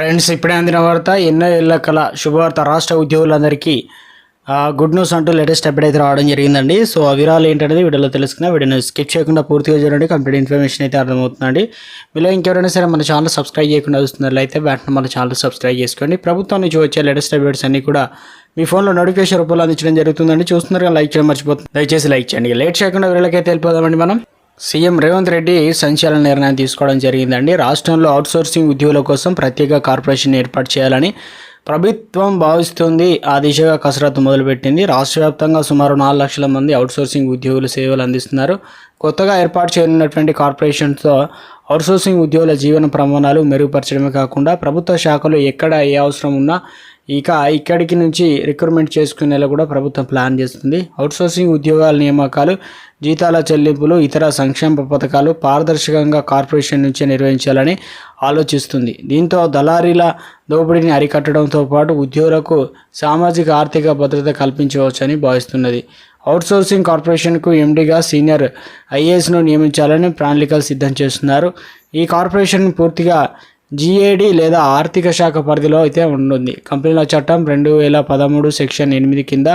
Friends ఇప్పుడే అందిన వార్త ఎన్నో ఏళ్ళ కల శుభవార్త రాష్ట్ర ఉద్యోగులందరికీ గుడ్ న్యూస్ అంటూ లేటెస్ట్ అప్డేట్ అయితే రావడం జరిగిందండి. సో ఆ వివరాలు ఏంటనేది వీడియోలో తెలుసుకున్నా వీడియోని స్కిప్ చేయకుండా పూర్తిగా చూడండి. కంప్లీట్ ఇన్ఫర్మేషన్ అయితే అర్థమవుతుందండి. మీలో ఇంకెవరైనా సరే మన ఛానల్ సబ్స్క్రైబ్ చేయకుండా చూస్తున్నట్లయితే వెంటనే మన ఛానల్ సబ్స్క్రైబ్ చేసుకోండి. ప్రభుత్వం నుంచి వచ్చే లేటెస్ట్ అప్డేట్స్ అన్ని కూడా మీ ఫోన్లో నోటిఫికేషన్ రూపంలో అందించడం జరుగుతుందండి. చూస్తున్నారు లైక్ చేయడం మర్చిపోతుంది దయచేసి లైక్ చేయండి. లేట్ చేయకుండా వీళ్ళకైతే వెళ్ళిపోదామండి మనం. సీఎం రేవంత్ రెడ్డి సంచలన నిర్ణయం తీసుకోవడం జరిగిందండి. రాష్ట్రంలో అవుట్సోర్సింగ్ ఉద్యోగుల కోసం ప్రత్యేక కార్పొరేషన్ ఏర్పాటు చేయాలని ప్రభుత్వం భావిస్తుంది. ఆ దిశగా కసరత్తు మొదలుపెట్టింది. రాష్ట్ర వ్యాప్తంగా సుమారు నాలుగు లక్షల మంది అవుట్సోర్సింగ్ ఉద్యోగులు సేవలు అందిస్తున్నారు. కొత్తగా ఏర్పాటు చేయనున్నటువంటి కార్పొరేషన్తో అవుట్సోర్సింగ్ ఉద్యోగుల జీవన ప్రమాణాలు మెరుగుపరచడమే కాకుండా ప్రభుత్వ శాఖలు ఎక్కడ ఏ అవసరం ఉన్నా ఇక ఇక్కడికి నుంచి రిక్రూట్మెంట్ చేసుకునేలా కూడా ప్రభుత్వం ప్లాన్ చేస్తుంది. అవుట్సోర్సింగ్ ఉద్యోగాల నియామకాలు జీతాల చెల్లింపులు ఇతర సంక్షేమ పథకాలు పారదర్శకంగా కార్పొరేషన్ నుంచే నిర్వహించాలని ఆలోచిస్తుంది. దీంతో దళారీల దోపిడీని అరికట్టడంతో పాటు ఉద్యోగులకు సామాజిక ఆర్థిక భద్రత కల్పించవచ్చని భావిస్తున్నది. అవుట్సోర్సింగ్ కార్పొరేషన్కు ఎండీగా సీనియర్ ఐఏఎస్ను నియమించాలని ప్రణాళికలు సిద్ధం చేస్తున్నారు. ఈ కార్పొరేషన్ పూర్తిగా జిఏడి లేదా ఆర్థిక శాఖ పరిధిలో అయితే ఉంటుంది. కంపెనీల చట్టం రెండు వేల పదమూడు సెక్షన్ ఎనిమిది కింద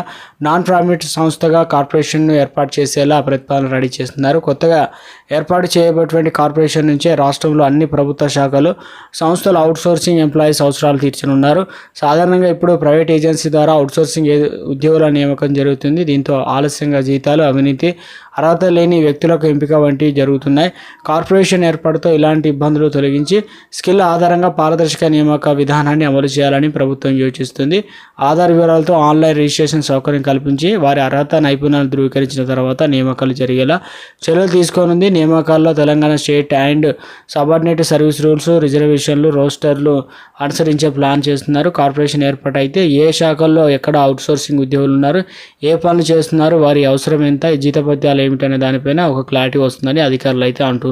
నాన్ ప్రాఫిట్ సంస్థగా కార్పొరేషన్ను ఏర్పాటు చేసేలా ప్రతిపాదన రెడీ చేస్తున్నారు. కొత్తగా ఏర్పాటు చేయబడినటువంటి కార్పొరేషన్ నుంచే రాష్ట్రంలో అన్ని ప్రభుత్వ శాఖలు సంస్థలు అవుట్సోర్సింగ్ ఎంప్లాయీస్ అవసరాలు తీర్చనున్నారు. సాధారణంగా ఇప్పుడు ప్రైవేట్ ఏజెన్సీ ద్వారా అవుట్సోర్సింగ్ ఏ- ఉద్యోగుల నియామకం జరుగుతుంది. దీంతో ఆలస్యంగా జీతాలు అవినీతి అర్హత లేని వ్యక్తులకు ఎంపిక వంటివి జరుగుతున్నాయి. కార్పొరేషన్ ఏర్పాటుతో ఇలాంటి ఇబ్బందులు తొలగించి స్కిల్ ఆధారంగా పారదర్శక నియామక విధానాన్ని అమలు చేయాలని ప్రభుత్వం యోచిస్తుంది. ఆధార్ వివరాలతో ఆన్లైన్ రిజిస్ట్రేషన్ సౌకర్యం కల్పించి వారి అర్హత నైపుణ్యాలు ధృవీకరించిన తర్వాత నియామకాలు జరిగేలా చర్యలు తీసుకోనుంది. నియామకాల్లో Telangana state and subordinate service rules రిజర్వేషన్లు రోస్టర్లు అనుసరించే ప్లాన్ చేస్తున్నారు. కార్పొరేషన్ ఏర్పాటు అయితే ఏ శాఖల్లో ఎక్కడ అవుట్సోర్సింగ్ ఉద్యోగులు ఉన్నారు ఏ పనులు చేస్తున్నారు వారి అవసరం ఎంత జీతపత్యాలు ఏమిటనే దానిపైన ఒక క్లారిటీ వస్తుందని అధికారులు అయితే అంటున్నారు.